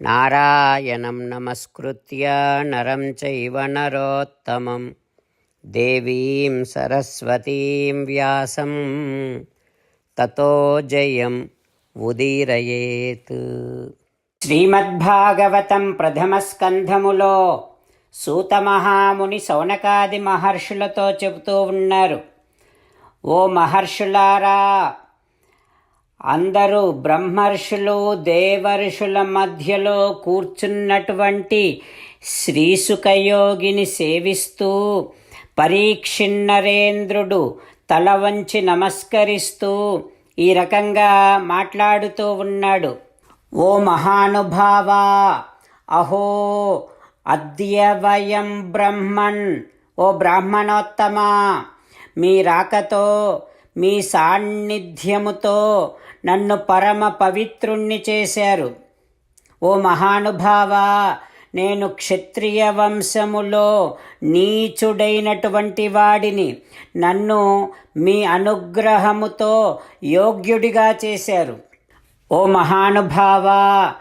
నారాయణం నమస్కృత్య నరం చైవ నరోత్తమం దేవీం సరస్వతీం వ్యాసం తతో జయం ఉదీరయేత్ శ్రీమద్భాగవతం ప్రథమస్కంధములో సూతమహాముని సౌనకాది మహర్షులతో చెబుతూ ఉన్నారు। ఓ మహర్షులారా అందరూ బ్రహ్మర్షులు దేవర్షుల మధ్యలో కూర్చున్నటువంటి శ్రీసుఖయోగిని సేవిస్తూ పరీక్షిన్నరేంద్రుడు తల వంచి నమస్కరిస్తూ ఈ రకంగా మాట్లాడుతూ ఉన్నాడు. ఓ మహానుభావా అహో అద్య వయం ఓ బ్రాహ్మణోత్తమా మీ రాకతో మీ సాన్నిధ్యముతో నన్ను పరమ పవిత్రుణ్ణి చేశారు. ఓ మహానుభావా నేను క్షత్రియ వంశములో నీచుడైనటువంటి వాడిని నన్ను మీ అనుగ్రహముతో యోగ్యుడిగా చేశారు. ఓ మహానుభావా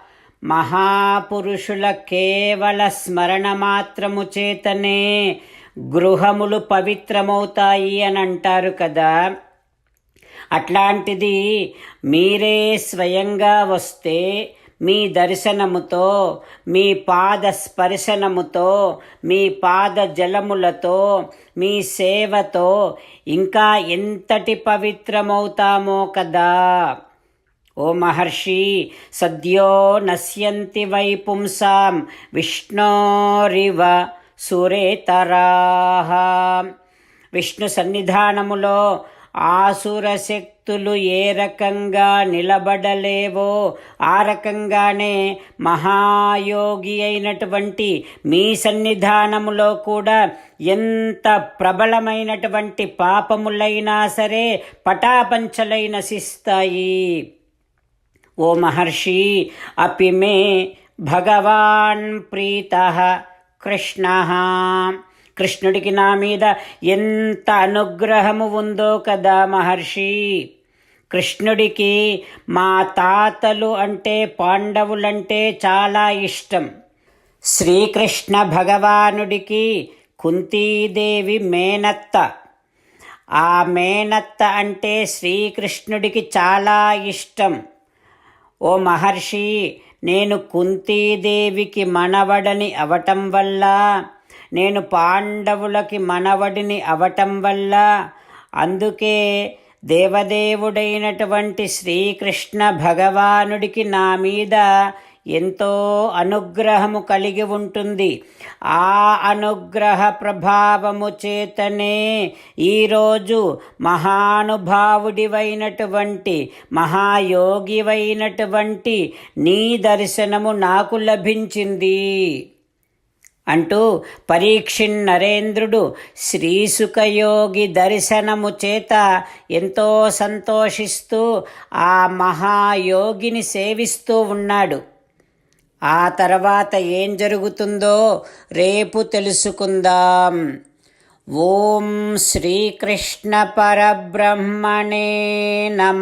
మహాపురుషుల కేవల స్మరణ మాత్రము చేతనే గృహములు పవిత్రమవుతాయి అని అంటారు కదా. అట్లాంటిది మీరే స్వయంగా వస్తే మీ దర్శనముతో మీ పాద స్పర్శనముతో మీ పాద జలములతో మీ సేవతో ఇంకా ఎంతటి పవిత్రమవుతామో కదా. ఓ మహర్షి సద్యో నశ్యంతి వైపుంసాం విష్ణోరివ సురేతరాహ. విష్ణు సన్నిధానములో ఆసుర శక్తులు ఏ రకంగా నిలబడలేవో ఆ రకంగానే మహాయోగి అయినటువంటి మీ సన్నిధానములో కూడా ఎంత ప్రబలమైనటువంటి పాపములైనా సరే పటాపంచలై నశిస్తాయి ఓ మహర్షి అపి మే భగవాన్ ప్రీత కృష్ణ. కృష్ణుడికి నా మీద ఎంత అనుగ్రహము ఉందో కదా మహర్షి. కృష్ణుడికి మా తాతలు అంటే పాండవులంటే చాలా ఇష్టం. శ్రీకృష్ణ భగవానుడికి కుంతీదేవి మేనత్త. ఆ మేనత్త అంటే శ్రీకృష్ణుడికి చాలా ఇష్టం. ఓ మహర్షి నేను కుంతీదేవికి మనవడని అవటం వల్ల నేను పాండవులకి మనవడిని అవటం వల్ల అందుకే దేవదేవుడైనటువంటి శ్రీకృష్ణ భగవానుడికి నా మీద ఎంతో అనుగ్రహము కలిగి ఉంటుంది. ఆ అనుగ్రహ ప్రభావము చేతనే ఈరోజు మహానుభావుడివైనటువంటి మహాయోగివైనటువంటి నీ దర్శనము నాకు లభించింది. అంటూ పరీక్షిన్ నరేంద్రుడు శ్రీసుఖయోగి దర్శనము చేత ఎంతో సంతోషిస్తూ ఆ మహాయోగిని సేవిస్తూ ఉన్నాడు. ఆ తర్వాత ఏం జరుగుతుందో రేపు తెలుసుకుందాం. ఓం శ్రీకృష్ణ పరబ్రహ్మణే నమ.